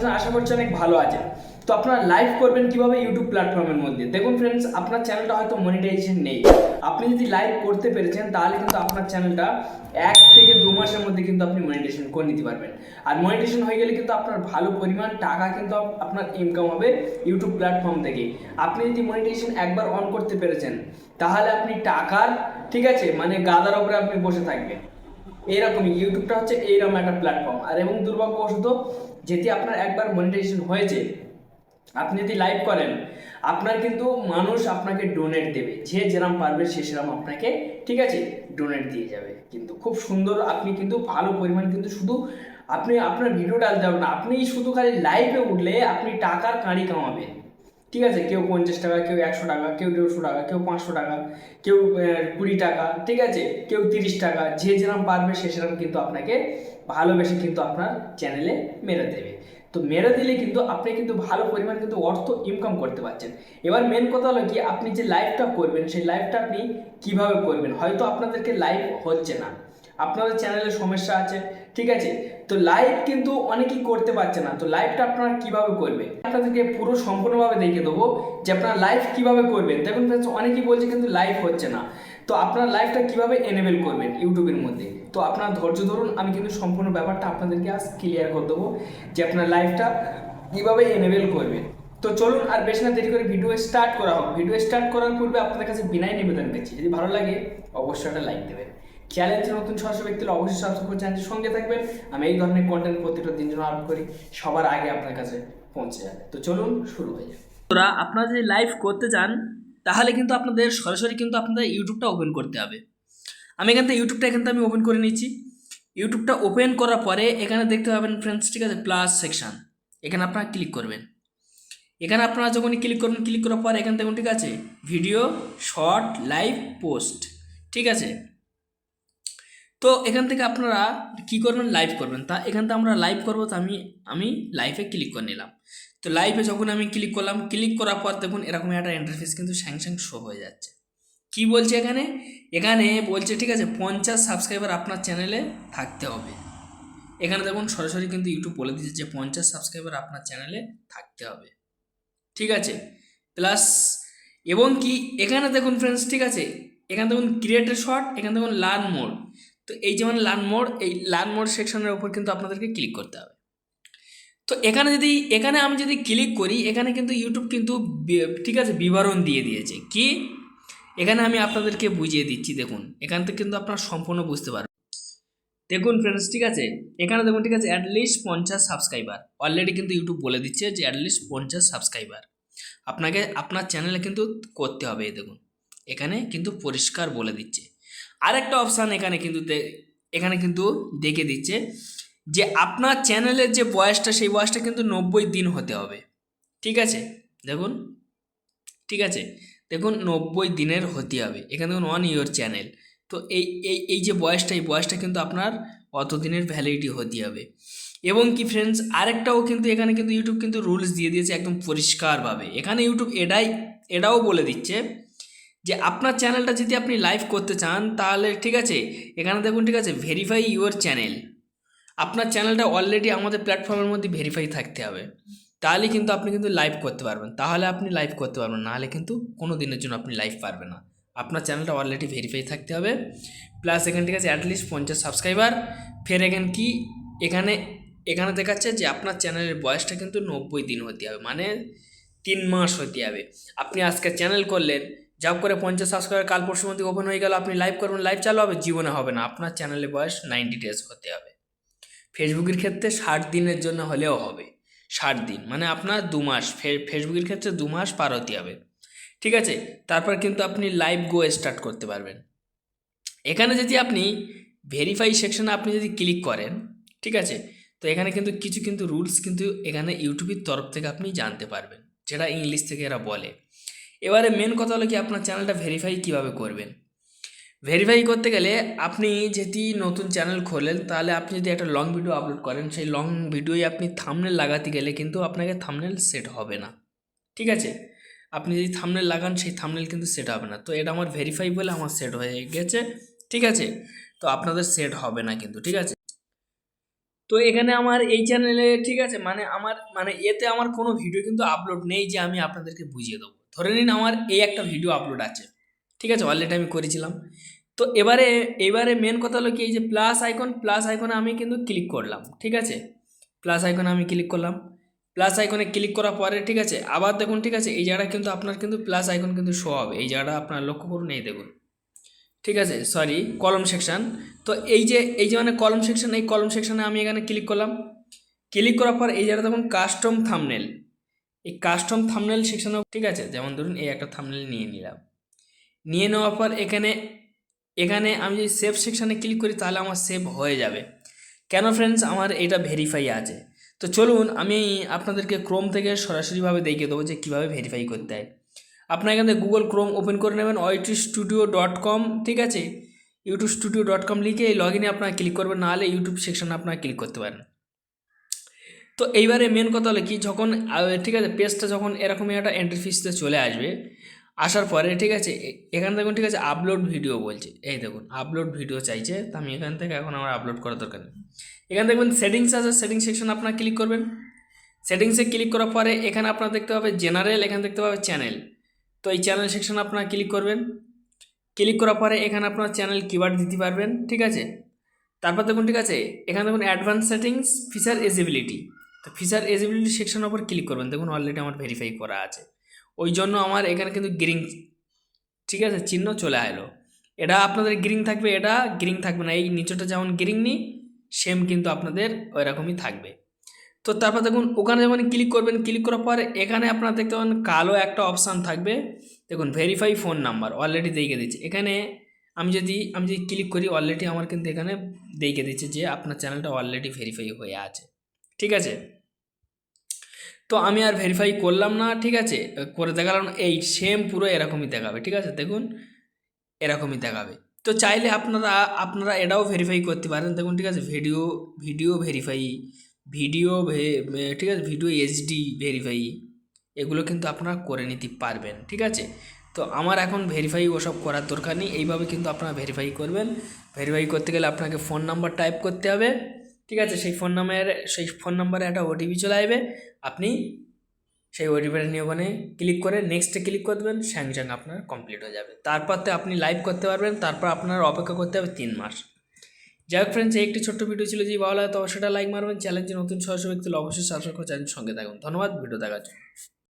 জন্য আশা করছি অনেক ভালো আছে। তো আপনারা লাইভ করবেন কীভাবে ইউটিউব প্ল্যাটফর্মের মধ্যে? দেখুন ফ্রেন্ডস আপনার চ্যানেলটা হয়তো মনিটাইজেশন নেই। আপনি যদি লাইভ করতে পেরেছেন, তাহলে কিন্তু আপনার চ্যানেলটা এক থেকে দু মাসের মধ্যে কিন্তু আপনি মনিটাইজেশন করে নিতে পারবেন। আর মনিটাইজেশন হয়ে গেলে কিন্তু আপনার ভালো পরিমাণ টাকা কিন্তু আপনার ইনকাম হবে ইউটিউব প্ল্যাটফর্ম থেকে। আপনি যদি মনিটাইজেশন একবার অন করতে পেরেছেন, তাহলে আপনি টাকার, ঠিক আছে মানে গাদার ওপরে আপনি বসে থাকবেন। এইরকমই ইউটিউবটা হচ্ছে এইরকম একটা প্ল্যাটফর্ম আর এবং দুর্ভাগ্যবশত যেটি আপনার একবার মনিটাইজেশন হয়েছে, আপনি যদি লাইভ করেন, আপনার কিন্তু মানুষ আপনাকে ডোনেট দেবে। যে যেরাম পারবে সে সেরাম আপনাকে, ঠিক আছে ডোনেট দিয়ে যাবে। কিন্তু খুব সুন্দর, আপনি কিন্তু ভালো পরিমাণ কিন্তু শুধু আপনি আপনার ভিডিও ডালতে হবে না, আপনি শুধু খালি লাইভে উঠলে আপনি টাকার কাঁড়ি কামাবেন। ঠিক আছে, কেউ পঞ্চাশ টাকা, কেউ একশো টাকা, কেউ দেড়শো টাকা, কেউ পাঁচশো টাকা, কেউ কুড়ি টাকা, ঠিক আছে, কেউ তিরিশ টাকা, যে যেরকম পারবে সে সেরকম কিন্তু আপনাকে ভালোবেসে কিন্তু আপনার চ্যানেলে মেরে দেবে। তো মেরে দিলে কিন্তু আপনি কিন্তু ভালো পরিমাণ কিন্তু অর্থ ইনকাম করতে পারছেন। এবার মেন কথা হলো কি, আপনি যে লাইভটা করবেন, সেই লাইভটা আপনি কীভাবে করবেন? হয়তো আপনাদেরকে লাইভ হচ্ছে না। আপনাদের চ্যানেলে সমস্যা আছে ঠিক আছে? তো লাইভ কিন্তু অনেকেই করতে পারছে না। তো লাইভটা আপনারা কীভাবে করবেন? আপনাদেরকে পুরো সম্পূর্ণভাবে দেখে দেবো যে আপনারা লাইভ কীভাবে করবেন। দেখুন অনেকেই বলছে কিন্তু লাইভ হচ্ছে না। তো আপনার লাইভটা কীভাবে এনেবেল করবেন ইউটিউবের মধ্যে? তো আপনার ধৈর্য ধরুন, আমি কিন্তু সম্পূর্ণ ব্যাপারটা আপনাদেরকে আজ ক্লিয়ার করে দেবো যে আপনার লাইভটা কীভাবে এনেবেল করবেন। তো চলুন আর বেশি না দেরি করে ভিডিও স্টার্ট করা হোক। ভিডিও স্টার্ট করার পূর্বে আপনাদের কাছে বিনাই নিবেদন করছি যদি ভালো লাগে, অবশ্যই একটা লাইক দেবেন। চ্যালেঞ্জে নতুন সদস্য ব্যক্তিরা অবশ্যই সাবস্ক্রাইব করে চ্যানেলের সঙ্গে থাকবেন। আমি এই ধরনের কন্টেন্ট প্রতিটা দিন জন্য করি, সবার আগে আপনার কাছে পৌঁছে যাবে তো চলুন শুরু হয়ে যাবে তোরা আপনারা যদি লাইভ করতে চান, তাহলে কিন্তু আপনাদের সরাসরি কিন্তু আপনাদের ইউটিউবটা ওপেন করতে হবে। আমি এখান থেকে ইউটিউবটা এখান থেকে আমি ওপেন করে নিচ্ছি। ইউটিউবটা ওপেন করার পরে এখানে দেখতে পাবেন ফ্রেন্ডস ঠিক আছে প্লাস সেকশন এখানে আপনারা ক্লিক করবেন। এখানে আপনারা যখনই ক্লিক করবেন ক্লিক করার পর এখান থেকে, ঠিক আছে ভিডিও শর্ট লাইভ পোস্ট ঠিক আছে? তো এখান থেকে আপনারা কি করবেন? লাইভ করবেন। তা এখান থেকে আমরা লাইভ করব তো আমি আমি লাইভে ক্লিক করে নিলাম। তো লাইভে যখন আমি ক্লিক করলাম ক্লিক করার পর দেখুন এরকম একটা ইন্টারফেস কিন্তু স্যাংস্যাং শো হয়ে যাচ্ছে। কি বলছে এখানে? এখানে বলছে, ঠিক আছে, পঞ্চাশ সাবস্ক্রাইবার আপনার চ্যানেলে থাকতে হবে। এখানে দেখুন সরাসরি কিন্তু ইউটিউব বলে দিচ্ছে যে পঞ্চাশ সাবস্ক্রাইবার আপনার চ্যানেলে থাকতে হবে। ঠিক আছে? প্লাস এবং কি? এখানে দেখুন ফ্রেন্ডস ঠিক আছে? এখানে দেখুন ক্রিয়েটার শর্ট এখানে দেখুন লার্ন মোড তো এই যেমন লার্ন মোড এই লার্ন মোড সেকশনের উপর কিন্তু আপনাদেরকে ক্লিক করতে হবে। তো এখানে যদি, এখানে আমি যদি ক্লিক করি, এখানে কিন্তু ইউটিউব কিন্তু ঠিক আছে, বিবরণ দিয়ে দিয়েছে। কি? এখানে আমি আপনাদেরকে বুঝিয়ে দিচ্ছি, দেখুন। এখান থেকে কিন্তু আপনারা সম্পূর্ণ বুঝতে পারবেন। দেখুন ফ্রেন্ডস ঠিক আছে? এখানে দেখুন, ঠিক আছে অ্যাটলিস্ট পঞ্চাশ সাবস্ক্রাইবার অলরেডি কিন্তু ইউটিউব বলে দিচ্ছে যে অ্যাটলিস্ট পঞ্চাশ সাবস্ক্রাইবার আপনাকে, আপনার চ্যানেলে কিন্তু করতে হবে দেখুন। এখানে কিন্তু পরিষ্কার বলে দিচ্ছে। আরেকটা অপশান এখানে কিন্তু এখানে কিন্তু দেখে দিচ্ছে যে আপনার চ্যানেলের যে বয়সটা, সেই বয়সটা কিন্তু নব্বই দিন হতে হবে। ঠিক আছে? দেখুন। ঠিক আছে? দেখুন, নব্বই দিনের হতে হবে। এখানে দেখুন অন ইয়োর চ্যানেল তো এই এই এই যে বয়সটা, এই বয়সটা কিন্তু আপনার অত দিনের ভ্যালিডিটি হতে হবে। এবং কি ফ্রেন্ডস আরেকটাও কিন্তু এখানে কিন্তু ইউটিউব কিন্তু রুলস দিয়ে দিয়েছে একদম পরিষ্কারভাবে। এখানে ইউটিউব এটাই, এটাও বলে দিচ্ছে যে আপনার চ্যানেলটা যদি আপনি লাইভ করতে চান, তাহলে ঠিক আছে, এখানে দেখুন ঠিক আছে ভেরিফাই ইউর চ্যানেল আপনার চ্যানেলটা অলরেডি আমাদের প্ল্যাটফর্মের মধ্যে ভেরিফাই থাকতে হবে। তাহলে কিন্তু আপনি কিন্তু লাইভ করতে পারবেন। তাহলে আপনি লাইভ করতে পারবেন, নাহলে কিন্তু কোনো দিনের জন্য আপনি লাইভ পারবেন না। আপনার চ্যানেলটা অলরেডি ভেরিফাই থাকতে হবে। প্লাস এখানে ঠিক আছে অ্যাটলিস্ট পঞ্চাশ সাবস্ক্রাইবার ফের এখানে কি, এখানে এখানে দেখাচ্ছে যে আপনার চ্যানেলের বয়সটা কিন্তু নব্বই দিন হতে হবে মানে তিন মাস হতে হবে। আপনি আজকে চ্যানেল করলেন জব করে পঞ্চাশ সাবস্ক্রাইবার কাল পরশুর মধ্যে ওপেন হয়ে গেল, আপনি লাইভ করবেন লাইভ চালু হবে, জীবনে হবে না, আপনার চ্যানেলে বয়স নাইনটি ডেজ হতে হবে। ফেসবুকের ক্ষেত্রে ষাট দিনের জন্য হলেও হবে, ষাট দিন মানে আপনার দু মাস ফেসবুকের ক্ষেত্রে দু মাস পার হতে হবে। ঠিক আছে, তারপর কিন্তু আপনি লাইভ গো স্টার্ট করতে পারবেন। এখানে যদি আপনি ভেরিফাই সেকশনে আপনি যদি ক্লিক করেন, ঠিক আছে, তো এখানে কিন্তু কিছু কিন্তু রুলস কিন্তু এখানে ইউটিউবের তরফ থেকে আপনি জানতে পারবেন, যেটা ইংলিশ থেকে এরা বলে। এবারে মেন কথা হলো কি, আপনার চ্যানেলটা ভেরিফাই কীভাবে করবেন? ভেরিফাই করতে গেলে আপনি যদি নতুন চ্যানেল খোলেন, তাহলে আপনি যদি একটা লং ভিডিও আপলোড করেন, সেই লং ভিডিওই আপনি থামনেল লাগাতে গেলে কিন্তু আপনাকে থামনেল সেট হবে না। ঠিক আছে? আপনি যদি থামনেল লাগান, সেই থামনেল কিন্তু সেট হবে না। তো এটা আমার ভেরিফাই বলে আমার সেট হয়ে গেছে। ঠিক আছে? তো আপনাদের সেট হবে না কিন্তু, ঠিক আছে? তো এখানে আমার এই চ্যানেলে ঠিক আছে? মানে আমার মানে এতে আমার কোনো ভিডিও কিন্তু আপলোড নেই যে আমি আপনাদেরকে বুঝিয়ে দেবো। ধরে নিন আমার এই একটা ভিডিও আপলোড আছে। ঠিক আছে অলরেডি আমি করেছিলাম। তো এবারে এবারে মেন কথা হলো কি, এই যে প্লাস আইকন প্লাস আইকনে আমি কিন্তু ক্লিক করলাম, ঠিক আছে? প্লাস আইকনে আমি ক্লিক করলাম। প্লাস আইকনে ক্লিক করার পরে, ঠিক আছে, আবার দেখুন, ঠিক আছে, এই জায়গাটা কিন্তু আপনার কিন্তু প্লাস আইকন কিন্তু শো হবে। এই জায়গাটা আপনার লক্ষ্য করুন, এই দেখুন। ঠিক আছে সরি কলম সেকশন তো এই যে এই যে মানে কলম সেকশন এই কলম সেকশনে আমি এখানে ক্লিক করলাম। ক্লিক করার পর এই জায়গাটা দেখুন কাস্টম থামনেল এই কাস্টম থামনেল সেকশনেও ঠিক আছে? যেমন ধরুন এই একটা থামনেল নিয়ে নিলাম। নিয়ে নেওয়ার পর এখানে এখানে আমি যদি সেভ সেকশানে ক্লিক করি তাহলে আমার সেভ হয়ে যাবে। কেন ফ্রেন্ডস আমার এটা ভেরিফাই আছে। তো চলুন আমি আপনাদেরকে ক্রোম থেকে সরাসরিভাবে দেখিয়ে দেবো যে কীভাবে ভেরিফাই করতে হয়। আপনার এখান গুগল ক্রোম ওপেন করে নেবেন ওয়াইটি স্টুডিও ডট কম ঠিক আছে? ইউটিউব স্টুডিও ডট কম লিখে এই লগ ইনে আপনারা ক্লিক করবেন, নাহলে ইউটিউব সেকশনে আপনারা ক্লিক করতে পারেন। তো এইবারে মেন কথা হলো কি, যখন ঠিক আছে পেজটা যখন এরকমই একটা এন্ট্রি ফিসতে চলে আসবে, আসার পরে, ঠিক আছে এখান দেখুন, ঠিক আছে আপলোড ভিডিও বলছে। এই দেখুন আপলোড ভিডিও চাইছে, তো আমি এখান থেকে এখন আমার আপলোড করার দরকার নেই। এখানে দেখবেন সেটিংস আছে সেটিংস সেকশন আপনারা ক্লিক করবেন। সেটিংসে ক্লিক করার পরে, এখানে আপনার দেখতে পাবে জেনারেল এখানে দেখতে পাবে চ্যানেল তো এই চ্যানেল সেকশন আপনারা ক্লিক করবেন। ক্লিক করার পরে, এখানে আপনার চ্যানেল কিওয়ার্ড দিতে পারবেন, ঠিক আছে? তারপর দেখুন, ঠিক আছে, এখানে দেখুন অ্যাডভান্স সেটিংস ফিচার এজিবিলিটি তো ফিচার এজিবিলিটি সেকশনের উপর ক্লিক করবেন। দেখুন অলরেডি আমার ভেরিফাই করা আছে। ওই জন্য আমার এখানে কিন্তু গ্রিন ঠিক আছে? চিহ্ন চলে এলো। এটা আপনাদের গ্রিন থাকবে, এটা গ্রিন থাকবে না। এই নিচেটা যেমন গ্রিন নি সেম কিন্তু আপনাদের ওই রকমই থাকবে। তো তারপর দেখুন, ওখানে যখন ক্লিক করবেন ক্লিক করার পর এখানে আপনারা দেখতে পাবেন কালো একটা অপশান থাকবে। দেখুন ভেরিফাই ফোন নাম্বার অলরেডি দেখে দিচ্ছে এখানে আমি যদি আমি যদি ক্লিক করি অলরেডি আমার কিন্তু এখানে দেখে দিচ্ছে যে আপনার চ্যানেলটা অলরেডি ভেরিফাই হয়ে আছে। ঠিক আছে? তো আমি আর ভেরিফাই করলাম না, ঠিক আছে? করে দেখালাম, এই সেম পুরো এরকমই দেখাবে, ঠিক আছে? দেখুন, এরকমই দেখাবে। তো চাইলে আপনারা আপনারা এটাও ভেরিফাই করতে পারেন। দেখুন, ঠিক আছে? ভিডিও ভিডিও ভেরিফাই ভিডিও ঠিক আছে? ভিডিও এইচডি ভেরিফাই এগুলো কিন্তু আপনারা করে নিতে পারবেন, ঠিক আছে? তো আমার এখন ভেরিফাই ওসব করার দরকার নেই। এইভাবে কিন্তু আপনারা ভেরিফাই করবেন। ভেরিফাই করতে গেলে আপনাকে ফোন নাম্বার টাইপ করতে হবে। ঠিক আছে? সেই ফোন নাম্বারে সেই ফোন নাম্বারে একটা ওটিপি চলে আসবে। আপনি সেই ওটিপিটা নিয়ে ওখানে ক্লিক করে নেক্সটে ক্লিক করে দেবেন স্যাং আপনার কমপ্লিট হয়ে যাবে। তারপর তো আপনি লাইভ করতে পারবেন, তারপর আপনার অপেক্ষা করতে হবে তিন মাস। যাই হোক ফ্রেন্ডস এই একটি ছোট্ট ভিডিও ছিল যে ভালো লাগে, তো সেটা লাইক মারবেন। চ্যালেঞ্জে নতুন সহজ ব্যক্তি অবশ্যই সাবস্ক্রাইব করে চ্যানেল সঙ্গে থাকুন। ধন্যবাদ ভিডিও দেখার জন্য।